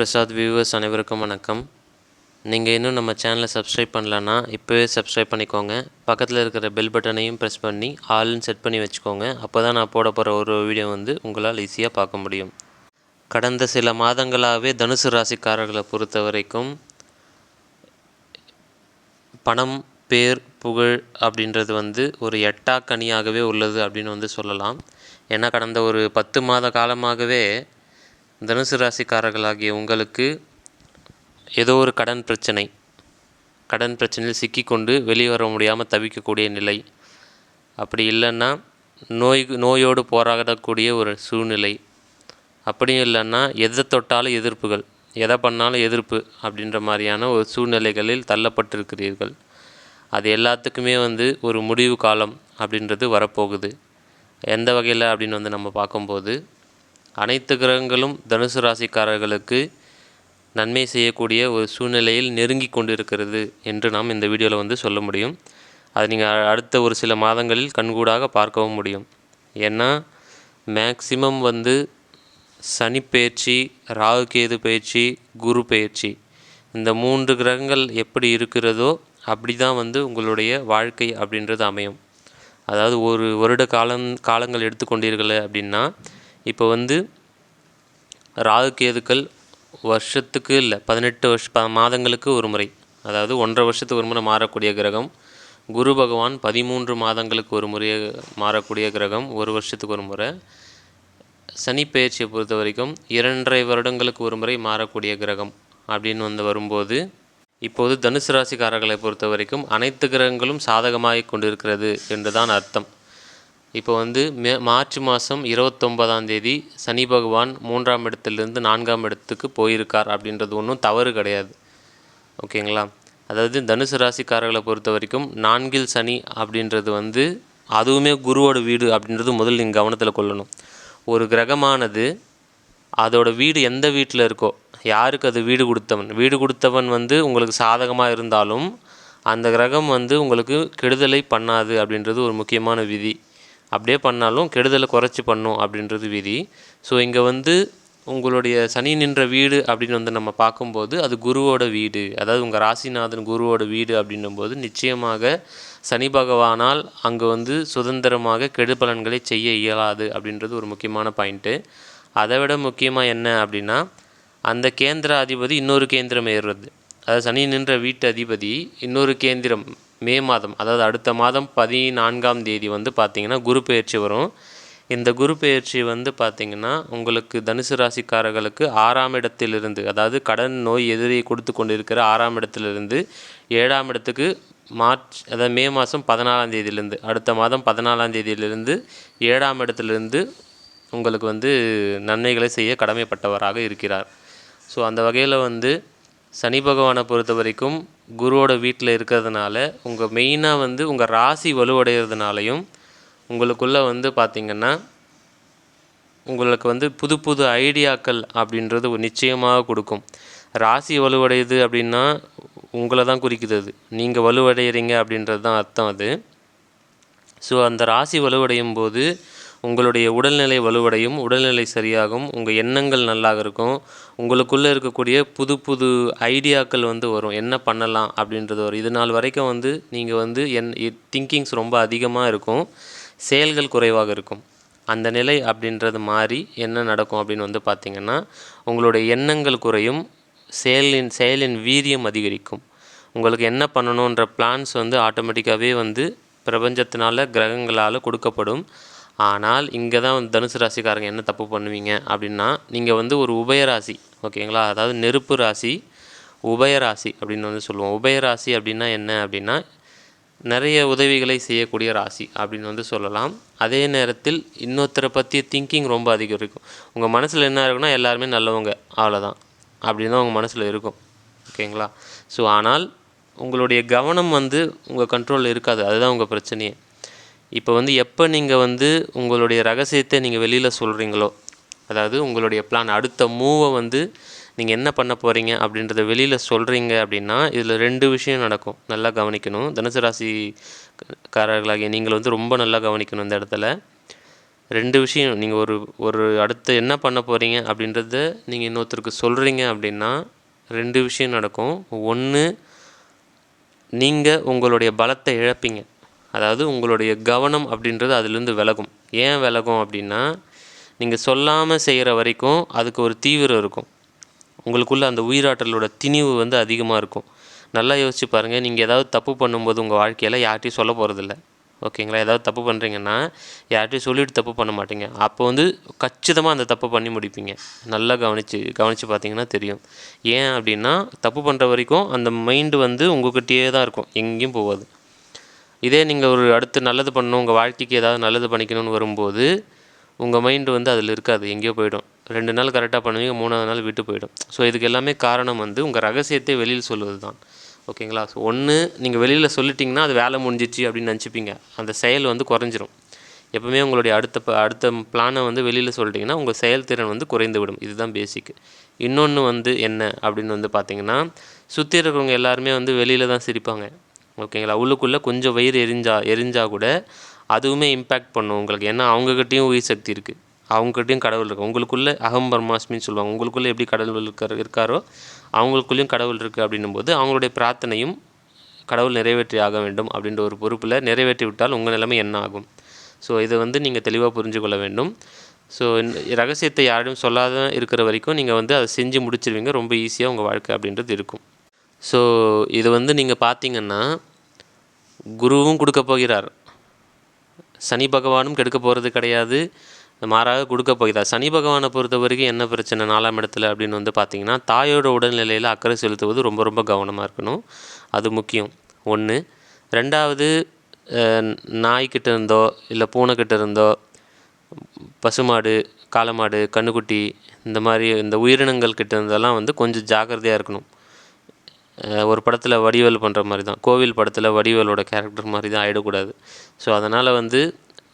Prasad viewers அனைவருக்கும் வணக்கம். நீங்கள் இன்னும் நம்ம சேனலை சப்ஸ்கிரைப் பண்ணலன்னா இப்போவே சப்ஸ்கிரைப் பண்ணிக்கோங்க. பக்கத்தில் இருக்கிற பெல் பட்டனையும் ப்ரெஸ் பண்ணி ஆல்னு செட் பண்ணி வச்சுக்கோங்க. அப்போ தான் நான் போட போகிற ஒரு வீடியோ வந்து உங்களால் ஈஸியாக பார்க்க முடியும். கடந்த சில மாதங்களாகவே தனுசு ராசிக்காரர்களை பொறுத்த வரைக்கும் பணம் பேர் புகழ் அப்படின்றது வந்து ஒரு எட்டாக்கனியாகவே உள்ளது அப்படின்னு வந்து சொல்லலாம். ஏன்னா கடந்த ஒரு பத்து மாத காலமாகவே தனுசு ராசிக்காரர்களாகிய உங்களுக்கு ஏதோ ஒரு கடன் பிரச்சனை. கடன் பிரச்சனையில் சிக்கிக்கொண்டு வெளியே வர முடியாமல் தவிக்கக்கூடிய நிலை. அப்படி இல்லைன்னா நோய் நோயோடு போராடக்கூடிய ஒரு சூழ்நிலை. அப்படியும் இல்லைன்னா எதை தொட்டாலும் எதிர்ப்புகள். எதை பண்ணாலும் எதிர்ப்பு அப்படின்ற மாதிரியான ஒரு சூழ்நிலைகளில் தள்ளப்பட்டிருக்கிறீர்கள். அது எல்லாத்துக்குமே வந்து ஒரு முடிவு காலம் அப்படின்றது வரப்போகுது. எந்த வகையில் அப்படின்னு வந்து நம்ம பார்க்கும்போது அனைத்து கிரகங்களும் தனுசு ராசிக்காரர்களுக்கு நன்மை செய்யக்கூடிய ஒரு சூழ்நிலையில் நெருங்கி கொண்டிருக்கிறது என்று நாம் இந்த வீடியோவில் வந்து சொல்ல முடியும். அது நீங்கள் அடுத்த ஒரு சில மாதங்களில் கண்கூடாக பார்க்கவும் முடியும். ஏன்னா மேக்சிமம் வந்து சனி பயிற்சி ராகு கேது பயிற்சி குரு பயிற்சி இந்த மூன்று கிரகங்கள் எப்படி இருக்கிறதோ அப்படி தான் வந்து உங்களுடைய வாழ்க்கை அப்படின்றது அமையும். அதாவது ஒரு வருட காலம் காலங்கள் எடுத்துக்கொண்டீர்கள் அப்படின்னா இப்போ வந்து ராகு கேதுக்கள் வருஷத்துக்கு இல்லை பதினெட்டு வருஷ ப மாதங்களுக்கு ஒரு முறை. அதாவது ஒன்றரை வருஷத்துக்கு ஒரு முறை மாறக்கூடிய கிரகம். குரு பகவான் பதிமூன்று மாதங்களுக்கு ஒரு முறை மாறக்கூடிய கிரகம் ஒரு வருஷத்துக்கு ஒரு முறை. சனி பயிற்சியை பொறுத்த வரைக்கும் இரண்டரை வருடங்களுக்கு ஒரு முறை மாறக்கூடிய கிரகம் அப்படின்னு வந்து வரும்போது இப்போது தனுசு ராசிக்காரர்களை பொறுத்த வரைக்கும் அனைத்து கிரகங்களும் சாதகமாக கொண்டிருக்கிறது என்று தான் அர்த்தம். இப்போ வந்து மே மார்ச் மாதம் இருபத்தொன்பதாம் தேதி சனி பகவான் மூன்றாம் இடத்துலேருந்து நான்காம் இடத்துக்கு போயிருக்கார் அப்படின்றது ஒன்றும் தவறு கிடையாது. ஓகேங்களா? அதாவது தனுசு ராசிக்காரர்களை பொறுத்த வரைக்கும் நான்கில் சனி அப்படின்றது வந்து அதுவுமே குருவோட வீடு அப்படின்றது முதல் நீங்கள் கவனத்தில் கொள்ளணும். ஒரு கிரகமானது அதோட வீடு எந்த வீட்டில் இருக்கோ யாருக்கு அது வீடு கொடுத்தவன்? வீடு கொடுத்தவன் வந்து உங்களுக்கு சாதகமாக இருந்தாலும் அந்த கிரகம் வந்து உங்களுக்கு கெடுதலை பண்ணாது அப்படின்றது ஒரு முக்கியமான விதி. அப்படியே பண்ணாலும் கெடுதலை குறைச்சி பண்ணும் அப்படின்றது விதி. ஸோ இங்கே வந்து உங்களுடைய சனி நின்ற வீடு அப்படின்னு வந்து நம்ம பார்க்கும்போது அது குருவோட வீடு. அதாவது உங்கள் ராசிநாதன் குருவோட வீடு அப்படின்னும் போது நிச்சயமாக சனி பகவானால் அங்கே வந்து சுதந்திரமாக கெடுபலன்களை செய்ய இயலாது அப்படின்றது ஒரு முக்கியமான பாயிண்ட்டு அதை விட முக்கியமாக என்ன அப்படின்னா அந்த கேந்திர அதிபதி இன்னொரு கேந்திரம் ஏறுறது. அதாவது சனி நின்ற வீட்டு அதிபதி இன்னொரு கேந்திரம் மே மாதம் அதாவது அடுத்த மாதம் பதினான்காம் தேதி வந்து பார்த்திங்கன்னா குரு பெயர்ச்சி வரும். இந்த குரு பெயர்ச்சி வந்து பார்த்திங்கன்னா உங்களுக்கு தனுசு ராசிக்காரர்களுக்கு ஆறாம் இடத்திலிருந்து அதாவது கடன் நோய் எதிரி கொடுத்து கொண்டு இருக்கிற ஆறாம் இடத்திலிருந்து ஏழாம் இடத்துக்கு மார்ச் அதாவது மே மாதம் பதினாலாம் தேதியிலேருந்து அடுத்த மாதம் பதினாலாம் தேதியிலிருந்து ஏழாம் இடத்துலேருந்து உங்களுக்கு வந்து நன்மைகளை செய்ய கடமைப்பட்டவராக இருக்கிறார். ஸோ அந்த வகையில் வந்து சனி பகவானை பொறுத்த வரைக்கும் குருவோட வீட்டில் இருக்கிறதுனால உங்கள் மெயினாக வந்து உங்கள் ராசி வலுவடைகிறதுனாலையும் உங்களுக்குள்ளே வந்து பார்த்திங்கன்னா உங்களுக்கு வந்து புது புது ஐடியாக்கள் அப்படின்றது நிச்சயமாக கொடுக்கும். ராசி வலுவடையுது அப்படின்னா உங்களை தான் குறிக்குது அது. நீங்கள் வலுவடைகிறீங்க அப்படின்றது தான் அர்த்தம் அது. ஸோ அந்த ராசி வலுவடையும் போது உங்களுடைய உடல்நிலை வலுவடையும் உடல்நிலை சரியாகும் உங்கள் எண்ணங்கள் நல்லா இருக்கும் உங்களுக்குள்ளே இருக்கக்கூடிய புது புது ஐடியாக்கள் வந்து வரும். என்ன பண்ணலாம் அப்படின்றது வரும். இது நாள் வரைக்கும் வந்து நீங்கள் வந்து என் திங்கிங்ஸ் ரொம்ப அதிகமாக இருக்கும். செயல்கள் குறைவாக இருக்கும். அந்த நிலை அப்படின்றது மாறி என்ன நடக்கும் அப்படின்னு வந்து பார்த்திங்கன்னா உங்களுடைய எண்ணங்கள் குறையும் செயலின் செயலின் வீரியம் அதிகரிக்கும். உங்களுக்கு என்ன பண்ணணுன்ற பிளான்ஸ் வந்து ஆட்டோமேட்டிக்காகவே வந்து பிரபஞ்சத்தினால கிரகங்களால் கொடுக்கப்படும். ஆனால் இங்கே தான் தனுசு ராசிக்காரங்க என்ன தப்பு பண்ணுவீங்க? அப்படின்னா நீங்கள் வந்து ஒரு உபயராசி ஓகேங்களா? அதாவது நெருப்பு ராசி உபயராசி அப்படின்னு வந்து சொல்லுவோம். உபயராசி அப்படின்னா என்ன அப்படின்னா நிறைய உதவிகளை செய்யக்கூடிய ராசி அப்படின்னு வந்து சொல்லலாம். அதே நேரத்தில் இன்னொருத்தரை பற்றிய திங்கிங் ரொம்ப அதிகம் இருக்கும். உங்கள் மனசில் என்ன இருக்குன்னா எல்லாருமே நல்லவங்க அவ்வளோதான் அப்படின்னு தான் உங்கள் மனசில் இருக்கும். ஓகேங்களா? ஸோ ஆனால் உங்களுடைய கவனம் வந்து உங்கள் கண்ட்ரோலில் இருக்காது. அதுதான் உங்கள் பிரச்சனையே. இப்போ வந்து எப்போ நீங்கள் வந்து உங்களுடைய ரகசியத்தை நீங்கள் வெளியில் சொல்கிறீங்களோ அதாவது உங்களுடைய பிளான் அடுத்த மூவை வந்து நீங்கள் என்ன பண்ண போகிறீங்க அப்படின்றத வெளியில் சொல்கிறீங்க அப்படின்னா இதில் ரெண்டு விஷயம் நடக்கும். நல்லா கவனிக்கணும். தனுசு ராசி காரர்களாகிய நீங்கள் வந்து ரொம்ப நல்லா கவனிக்கணும் இந்த இடத்துல. ரெண்டு விஷயம் நீங்கள் ஒரு ஒரு அடுத்து என்ன பண்ண போகிறீங்க அப்படின்றத நீங்கள் இன்னொருத்தருக்கு சொல்கிறீங்க அப்படின்னா ரெண்டு விஷயம் நடக்கும். ஒன்று நீங்கள் உங்களுடைய பலத்தை இழப்பீங்க. அதாவது உங்களுடைய கவனம் அப்படின்றது அதுலேருந்து விலகும். ஏன் விலகும் அப்படின்னா நீங்கள் சொல்லாமல் செய்கிற வரைக்கும் அதுக்கு ஒரு தீவிரம் இருக்கும். உங்களுக்குள்ளே அந்த உயிராற்றலோட திணிவு வந்து அதிகமாக இருக்கும். நல்லா யோசிச்சு பாருங்கள் நீங்கள் ஏதாவது தப்பு பண்ணும்போது உங்கள் வாழ்க்கையில் யார்கிட்டையும் சொல்ல போகிறதில்ல ஓகேங்களா? ஏதாவது தப்பு பண்ணுறீங்கன்னா யார்ட்டையும் சொல்லிட்டு தப்பு பண்ண மாட்டீங்க. அப்போ வந்து கச்சிதமாக அந்த தப்பு பண்ணி முடிப்பீங்க. நல்லா கவனித்து கவனித்து பார்த்தீங்கன்னா தெரியும். ஏன் அப்படின்னா தப்பு பண்ணுற வரைக்கும் அந்த மைண்டு வந்து உங்கள்கிட்டயே தான் இருக்கும். எங்கேயும் போகாது. இதே நீங்கள் ஒரு அடுத்து நல்லது பண்ணணும் உங்கள் வாழ்க்கைக்கு ஏதாவது நல்லது பண்ணிக்கணும்னு வரும்போது உங்கள் மைண்டு வந்து அதில் இருக்காது எங்கேயோ போயிடும். ரெண்டு நாள் கரெக்டாக பண்ணுவீங்க மூணாவது நாள் விட்டு போயிடும். ஸோ இதுக்கு எல்லாமே காரணம் வந்து உங்கள் ரகசியத்தை வெளியில் சொல்வது தான் ஓகேங்களா? ஸோ ஒன்று நீங்கள் வெளியில் சொல்லிட்டிங்கன்னா அது வேலை முடிஞ்சிச்சு அப்படின்னு நினச்சிப்பீங்க. அந்த செயல் வந்து குறைஞ்சிரும். எப்பவுமே உங்களுடைய அடுத்த ப அடுத்த பிளானை வந்து வெளியில் சொல்லிட்டிங்கன்னா உங்கள் செயல்திறன் வந்து குறைந்து விடும் இதுதான் பேசிக்கு இன்னொன்று வந்து என்ன அப்படின்னு வந்து பார்த்தீங்கன்னா சுற்றி இருக்கிறவங்க எல்லாருமே வந்து வெளியில் தான் சிரிப்பாங்க. ஓகேங்களா? உள்ளுக்குள்ளே கொஞ்சம் வயிறு எரிஞ்சா எரிஞ்சால் கூட அதுவுமே இம்பேக்ட் பண்ணும் உங்களுக்கு. ஏன்னா அவங்கக்கிட்டேயும் உயிர் சக்தி இருக்குது அவங்ககிட்டையும் கடவுள் இருக்குது உங்களுக்குள்ளே அகம் பிரம்மாஸ்மின்னு சொல்லுவாங்க. உங்களுக்குள்ளே எப்படி கடவுள் இருக்கார் இருக்காரோ அவங்களுக்குள்ளேயும் கடவுள் இருக்குது அப்படின்னும் போது அவங்களுடைய பிரார்த்தனையும் கடவுள் நிறைவேற்றி ஆக வேண்டும் அப்படின்ற ஒரு பொறுப்பில் நிறைவேற்றி விட்டால் உங்கள் நிலைமை என்ன ஆகும்? ஸோ இதை வந்து நீங்கள் தெளிவாக புரிஞ்சு கொள்ள வேண்டும். ஸோ ரகசியத்தை யாரும் சொல்லாத இருக்கிற வரைக்கும் நீங்கள் வந்து அதை செஞ்சு முடிச்சிருவீங்க. ரொம்ப ஈஸியாக உங்கள் வாழ்க்கை அப்படின்றது இருக்கும். ஸோ இது வந்து நீங்கள் பார்த்தீங்கன்னா குருவும் கொடுக்க போகிறார். சனி பகவானும் கெடுக்க போகிறது கிடையாது. மாறாக கொடுக்க போகிறார். சனி பகவானை பொறுத்த வரைக்கும் என்ன பிரச்சனை? நாலாம் இடத்துல அப்படின்னு வந்து பார்த்தீங்கன்னா தாயோட உடல்நிலையில் அக்கறை செலுத்துவது ரொம்ப ரொம்ப கவனமாக இருக்கணும். அது முக்கியம். ஒன்று ரெண்டாவது நாய்க்கிட்ட இருந்தோ இல்லை பூனைக்கிட்ட இருந்தோ பசுமாடு காளமாடு கன்றுக்குட்டி இந்த மாதிரி இந்த உயிரினங்கள் கிட்ட இருந்தெல்லாம் வந்து கொஞ்சம் ஜாக்கிரதையாக இருக்கணும். ஒரு படத்தில் வடிவேல் பண்ணுற மாதிரி தான் கோவில் படத்தில் வடிவேலோட கேரக்டர் மாதிரி தான் ஆகிடக்கூடாது ஸோ அதனால் வந்து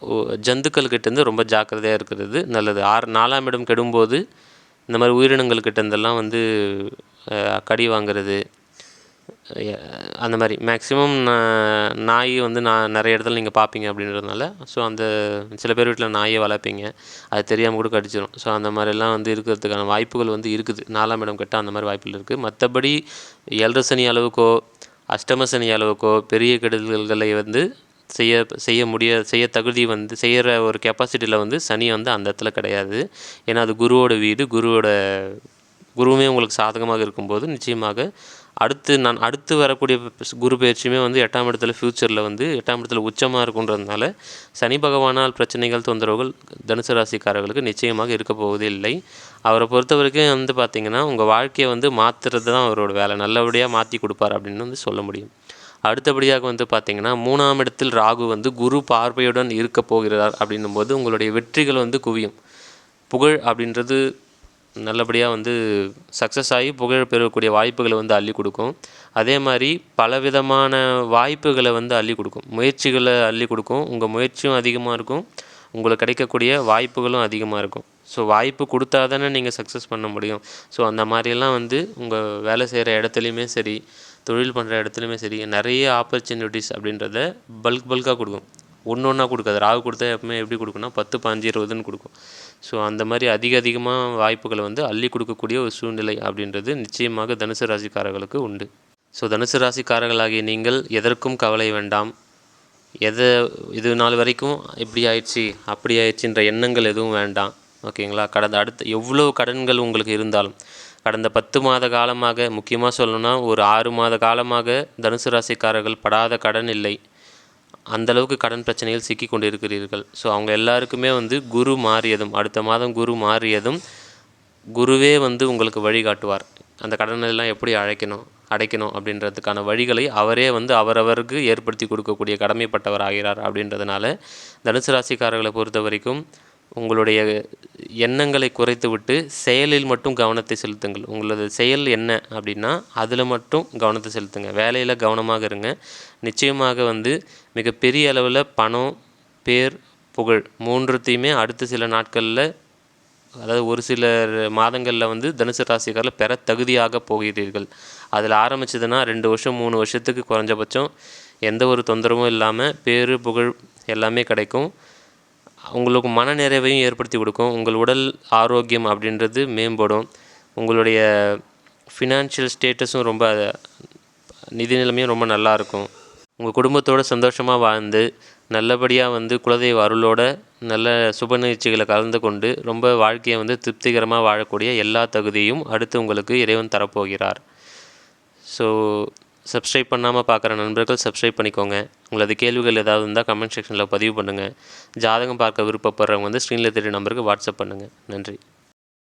ஜந்துக்கள்கிட்டேருந்து ஜந்துக்கள் கிட்டேருந்து ரொம்ப ஜாக்கிரதையாக இருக்கிறது நல்லது. ஆறு நாலாம் இடம் கெடும்போது இந்த மாதிரி உயிரினங்கள் இருந்தெல்லாம் வந்து கடி வாங்குறது அந்த மாதிரி. மேக்ஸிமம் நாய் வந்து நான் நிறைய இடத்துல நீங்கள் பார்ப்பீங்க அப்படின்றதுனால ஸோ அந்த சில பேர் வீட்டில் நாயை வளர்ப்பீங்க. அது தெரியாமல் கூட கடிச்சிடும் ஸோ அந்த மாதிரிலாம் வந்து இருக்கிறதுக்கான வாய்ப்புகள் வந்து இருக்குது. நாலாம் இடம் கெட்டால் அந்த மாதிரி வாய்ப்புகள் இருக்குது மற்றபடி ஏழரை சனி அளவுக்கோ அஷ்டம சனி அளவுக்கோ பெரிய கெடுதல்களை வந்து செய்ய செய்ய முடிய செய்ய தகுதி வந்து செய்கிற ஒரு கெப்பாசிட்டியில் வந்து சனி வந்து அந்த இடத்துல கிடையாது. ஏன்னா அது குருவோட வீடு. குருவோட குருவுமே உங்களுக்கு சாதகமாக இருக்கும்போது நிச்சயமாக அடுத்து நான் அடுத்து வரக்கூடிய குரு பயிற்சியுமே வந்து எட்டாம் இடத்துல ஃப்யூச்சரில் வந்து எட்டாம் இடத்துல உச்சமாக இருக்குன்றதுனால சனி பகவானால் பிரச்சனைகள் தொந்தரவுகள் தனுசு ராசிக்காரர்களுக்கு நிச்சயமாக இருக்க போவதே இல்லை. அவரை பொறுத்த வரைக்கும் வந்து பார்த்திங்கன்னா உங்கள் வாழ்க்கையை வந்து மாற்றுறது தான் அவரோட வேலை. நல்லபடியாக மாற்றி கொடுப்பார் அப்படின்னு வந்து சொல்ல முடியும். அடுத்தபடியாக வந்து பார்த்திங்கன்னா மூணாம் இடத்தில் ராகு வந்து குரு பார்வையுடன் இருக்க போகிறார் அப்படின்னும் போது உங்களுடைய வெற்றிகள் வந்து குவியும். புகழ் அப்படின்றது நல்லபடியாக வந்து சக்ஸஸ் ஆகி புகழ் பெறக்கூடிய வாய்ப்புகளை வந்து அள்ளி கொடுக்கும். அதே மாதிரி பலவிதமான வாய்ப்புகளை வந்து அள்ளி கொடுக்கும். முயற்சிகளை அள்ளி கொடுக்கும். உங்கள் முயற்சியும் அதிகமாக இருக்கும். உங்களுக்கு கிடைக்கக்கூடிய வாய்ப்புகளும் அதிகமாக இருக்கும். ஸோ வாய்ப்பு கொடுத்தா தானே நீங்கள் சக்ஸஸ் பண்ண முடியும். ஸோ அந்த மாதிரிலாம் வந்து உங்கள் வேலை செய்கிற இடத்துலையுமே சரி தொழில் பண்ணுற இடத்துலையுமே சரி நிறைய ஆப்பர்ச்சுனிட்டிஸ் அப்படின்றத பல்க் பல்காக கொடுக்கும். ஒன்று ஒன்றா கொடுக்காது. ராகு கொடுத்தா எப்பவுமே எப்படி கொடுக்குன்னா பத்து பாஞ்சு இருபதுன்னு கொடுக்கும். ஸோ அந்த மாதிரி அதிக அதிகமாக வாய்ப்புகளை வந்து அள்ளி கொடுக்கக்கூடிய ஒரு சூழ்நிலை அப்படின்றது நிச்சயமாக தனுசு ராசிக்காரர்களுக்கு உண்டு. ஸோ தனுசு ராசிக்காரர்களாகிய நீங்கள் எதற்கும் கவலை வேண்டாம். எதை இது நாள் வரைக்கும் இப்படி ஆயிடுச்சு அப்படி ஆயிடுச்சுன்ற எண்ணங்கள் எதுவும் வேண்டாம். ஓகேங்களா கடந்த அடுத்த எவ்வளோ கடன்கள் உங்களுக்கு இருந்தாலும் கடந்த பத்து மாத காலமாக முக்கியமாக சொல்லணும்னா ஒரு ஆறு மாத காலமாக தனுசு ராசிக்காரர்கள் படாத கடன் இல்லை. அந்தளவுக்கு கடன் பிரச்சனையில் சிக்கி கொண்டு இருக்கிறீர்கள் ஸோ அவங்க எல்லாருக்குமே வந்து குரு மாறியதும் அடுத்த மாதம் குரு மாறியதும் குருவே வந்து உங்களுக்கு வழிகாட்டுவார். அந்த கடனை எல்லாம் எப்படி அழைக்கணும் அடைக்கணும் அப்படின்றதுக்கான வழிகளை அவரே வந்து அவரவருக்கு ஏற்படுத்தி கொடுக்கக்கூடிய கடமைப்பட்டவர் ஆகிறார் அப்படின்றதுனால தனுசு ராசிக்காரர்களை பொறுத்த வரைக்கும் உங்களுடைய எண்ணங்களை குறைத்துவிட்டு செயலில் மட்டும் கவனத்தை செலுத்துங்கள். உங்களது செயல் என்ன அப்படின்னா அதில் மட்டும் கவனத்தை செலுத்துங்க. வேலையில் கவனமாக இருங்க. நிச்சயமாக வந்து மிகப்பெரிய அளவில் பணம் பேர் புகழ் மூன்றுத்தையுமே அடுத்த சில நாட்களில் அதாவது ஒரு சில மாதங்களில் வந்து தனுசு ராசிக்காரில் பெற தகுதியாக போகிறீர்கள். அதில் ஆரம்பிச்சதுன்னா ரெண்டு வருஷம் மூணு வருஷத்துக்கு குறைஞ்சபட்சம் எந்த ஒரு தொந்தரவும் இல்லாமல் பேர் புகழ் எல்லாமே கிடைக்கும். உங்களுக்கு மன நிறைவையும் ஏற்படுத்தி கொடுக்கும். உங்கள் உடல் ஆரோக்கியம் அப்படின்றது மேம்படும். உங்களுடைய ஃபினான்ஷியல் ஸ்டேட்டஸும் ரொம்ப நிதி நிலைமையும் ரொம்ப நல்லாயிருக்கும் உங்கள் குடும்பத்தோடு சந்தோஷமாக வாழ்ந்து நல்லபடியாக வந்து குலதெய்வ அருளோட நல்ல சுப நிகழ்ச்சிகளை கலந்து கொண்டு ரொம்ப வாழ்க்கையை வந்து திருப்திகரமாக வாழக்கூடிய எல்லா தகுதியும் அடுத்து உங்களுக்கு இறைவன் தரப்போகிறார். ஸோ சப்ஸ்கிரைப் பண்ணாமல் பார்க்குற நண்பர்கள் சப்ஸ்கிரைப் பண்ணிக்கோங்க. உங்களது கேள்விகள் ஏதாவது இருந்தால் கமெண்ட் செக்ஷனில் பதிவு பண்ணுங்கள் ஜாதகம் பார்க்க விருப்பப்படுறவங்க வந்து ஸ்க்ரீனில் தெரிய நம்பருக்கு வாட்ஸ்அப் பண்ணுங்கள் நன்றி.